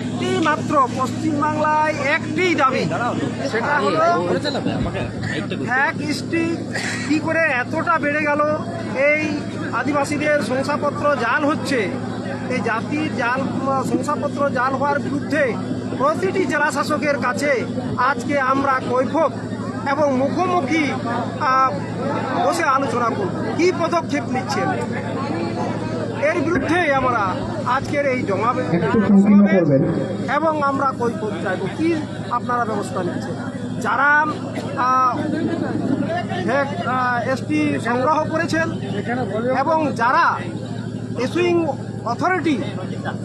একটি মাত্র পশ্চিমবাংলায় একটি দাবি সেটা হলো এক ইস্টি কি করে এতটা বেড়ে গেল? এই আদিবাসীদের শংসাপত্র জাল হচ্ছে। এই জাতির জাল শংসাপত্র জাল হওয়ার বিরুদ্ধে প্রতিটি জেলা শাসকের কাছে আজকে আমরা কৈফত এবং মুখোমুখি বসে আলোচনা করব। কি পদক্ষেপ নিচ্ছেন? এর বিরুদ্ধে আমরা আজকের এই জমাবে একটু এবং আমরা কৈফত চাইব। কি আপনারা ব্যবস্থা নিচ্ছেন? যারা এসটি সংগ্রহ করেছেন এবং যারা ইস্যুইং অথরিটি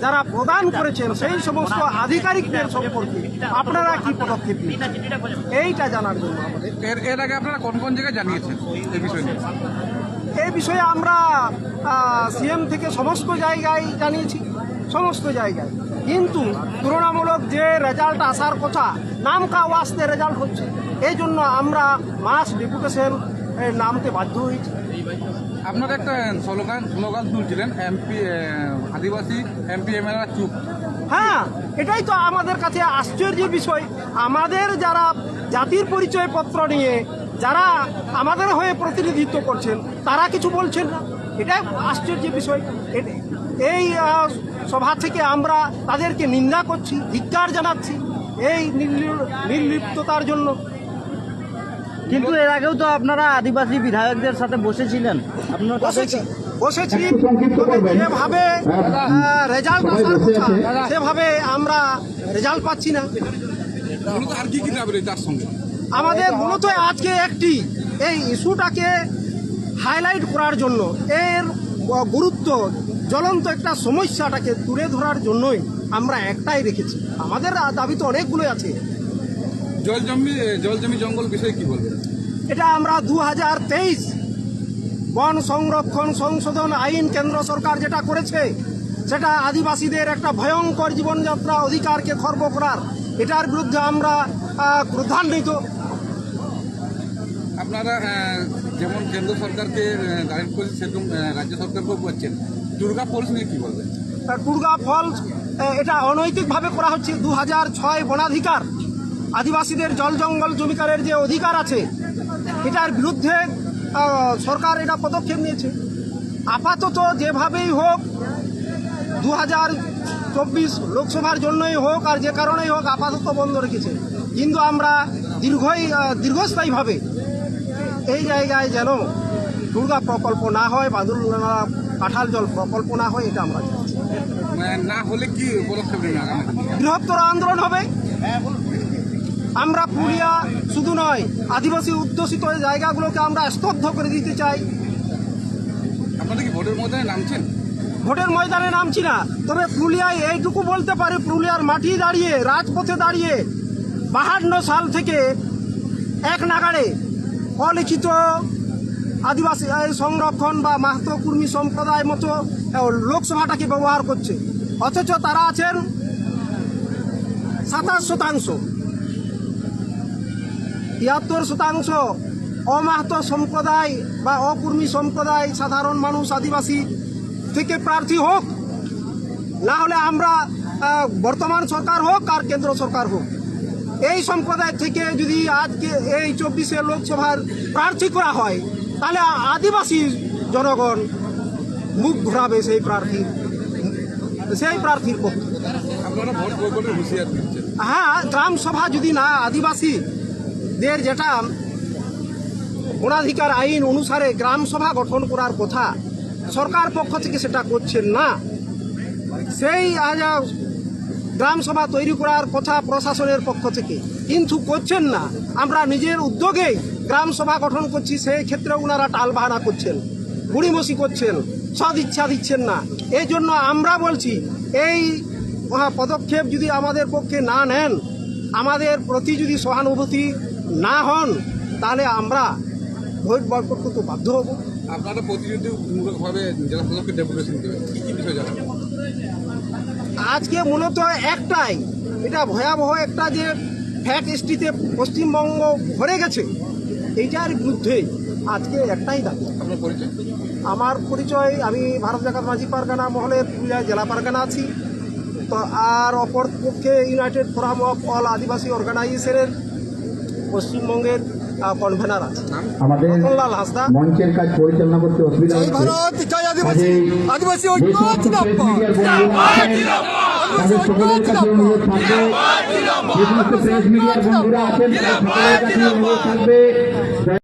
যারা প্রদান করেছেন সেই সমস্ত আধিকারিকদের সম্পর্কে আপনারা কি পদক্ষেপ এইটা জানার জন্য আমাদের। এর আগে আপনারা কোন কোন জায়গায় জানিয়েছেন এই বিষয়? এই বিষয়ে আমরা সিএম থেকে সমস্ত জায়গায় জানিয়েছি সমস্ত জায়গায়। কিন্তু তুলনামূলক যে রেজাল্ট আসার কথা নাম ওয়াস্তে রেজাল্ট হচ্ছে এই জন্য আমরা মাস ডেপুটেশন নামতে বাধ্য হয়েছি। আপনারা একটা স্লোগান স্লোগান তুলছিলেন, এমপি আদিবাসী, এমপি, এমএলএ চুপ। হ্যাঁ এটাই তো আমাদের কাছে আশ্চর্যের বিষয়। আমাদের যারা জাতির পরিচয় পত্র নিয়ে যারা আমাদের হয়ে প্রতিনিধিত্ব করছেন, তারা কিছু বলছেন না। এটাই আশ্চর্যের বিষয়। এই সভা থেকে আমরা তাদেরকে নিন্দা করছি, ধিক্কার জানাচ্ছি এই নির্লি- নির্লিপ্ততার জন্য। কিন্তু এর আগেও তো আপনারা আদিবাসী বিধায়কদের সাথে বসেছিলেন। আপনারা বসেছি বসেছি। যেভাবে রেজাল্ট আসার কথা সেভাবে আমরা রেজাল্ট পাচ্ছি না। আমাদের মূলত আজকে একটি এই ইস্যুটাকে হাইলাইট করার জন্য এর গুরুত্ব জ্বলন্ত একটা সমস্যাটাকে তুলে ধরার জন্যই আমরা একটাই রেখেছি। আমাদের দাবি তো অনেকগুলোই আছে। জল জমি জল জমি জঙ্গল বিষয়ে কি বলবেন? এটা আমরা দু হাজার তেইশ বন সংরক্ষণ সংশোধন আইন কেন্দ্র সরকার যেটা করেছে সেটা আদিবাসীদের একটা ভয়ঙ্কর জীবনযাত্রা অধিকারকে খর্ব করার এটার বিরুদ্ধে আমরা ক্রোধান্বিত। আপনারা যেমন কেন্দ্র সরকারকে ডাইরেক্ট করছেন সেরকম রাজ্য সরকারকেও করছেন। দুর্গা ফলস নিয়ে কী বলবেন? টুরগা ফলস এটা অনৈতিকভাবে করা হচ্ছে। দু হাজার ছয় বনাধিকার আদিবাসীদের জল জঙ্গল জমিকারের যে অধিকার আছে এটার বিরুদ্ধে সরকার এটা পদক্ষেপ নিয়েছে। আপাতত যেভাবেই হোক দু হাজার চব্বিশ লোকসভার জন্যই হোক আর যে কারণেই হোক আপাতত বন্ধ রেখেছে। কিন্তু আমরা দীর্ঘই দীর্ঘস্থায়ীভাবে এই জায়গায় যেন দুর্গা প্রকল্প না হয় বাদুল কাঁঠাল জল প্রকল্প না হয় এটা আমরা না হলে কি? বৃহত্তর আন্দোলন হবে। আমরা পুরুলিয়া শুধু নয় আদিবাসী উদ্যোষিত জায়গাগুলোকে আমরা স্তব্ধ করে দিতে চাই। আপনারা কি ভোটের ময়দানে নামছেন? ভোটের ময়দানে নামছি না তবে পুরুলিয়ায় এইটুকু বলতে পারে পুরুলিয়ার মাটি দাঁড়িয়ে রাজপথে দাঁড়িয়ে বাহান্ন সাল থেকে এক নাগাড়ে অলিখিত আদিবাসী এই সংরক্ষণ বা মাহাতো কুর্মী সম্প্রদায় মতো লোকসভাটাকে ব্যবহার করছে। অথচ তারা আছেন সাতাশ শতাংশ। তিয়াত্তর শতাংশ। অমাহাতো সম্প্রদায় বা অকুর্মী সম্প্রদায় সাধারণ মানুষ আদিবাসী থেকে প্রার্থী হোক না হলে আমরা বর্তমান সরকার হোক আর কেন্দ্র সরকার হোক। এই সম্প্রদায় থেকে যদি আজকে এই চব্বিশে লোকসভার প্রার্থী করা হয় তাহলে আদিবাসী জনগণ মুখ ঘোরাবে সেই প্রার্থী সেই প্রার্থীর পক্ষে। হ্যাঁ গ্রাম সভা যদি না আদিবাসীদের যেটা গুণাধিকার আইন অনুসারে গ্রাম সভা গঠন করার কথা, সরকার পক্ষ থেকে সেটা করছেন না। সেই আজ গ্রাম সভা তৈরি করার কথা প্রশাসনের পক্ষ থেকে। কিন্তু করছেন না। আমরা নিজের উদ্যোগেই গ্রাম সভা গঠন করছি, সেই ক্ষেত্রে ওনারা টালবাহানা করছেন বুড়িমসি করছেন সদিচ্ছা দিচ্ছেন না। এই জন্য আমরা বলছি, এই পদক্ষেপ যদি আমাদের পক্ষে না নেন, আমাদের প্রতি যদি সহানুভূতি না হন তাহলে আমরা ভোট বয়কট করতে বাধ্য হব। আপনারা প্রতিনিধিমূলকভাবে জেলা শাসককে ডেপুটেশন দেবেন। কি বিষয় জানাবেন আজকে মূলত একটাই এটা ভয়াবহ একটা যে ফ্যাট এসটিতে পশ্চিমবঙ্গ ভরে গেছে এইটার বিরুদ্ধে আজকে একটাই দাবি। আপনার পরিচয়? আমার পরিচয় আমি ভারত জাকাত মাঝি পারগানা মহলের পুরুলিয়া জেলা পারগানা আছি। তো আর অপর পক্ষে United Forum of All Adivasi অর্গানাইজেশনের পশ্চিমবঙ্গের কনভেনার আছে। রতনলাল হাসদা। মঞ্চের কাজ পরিচালনা করতে অসুবিধা জয় ভারত জয় আদিবাসী আদিবাসী সমস্ত প্রেস মিডিয়ার বন্ধুরা আছেন তাদের সকলের কাছে অনুরোধ থাকবে। যে সমস্ত প্রেস মিডিয়ার বন্ধুরা আছেন সকলের কাছে অনুরোধ থাকবে।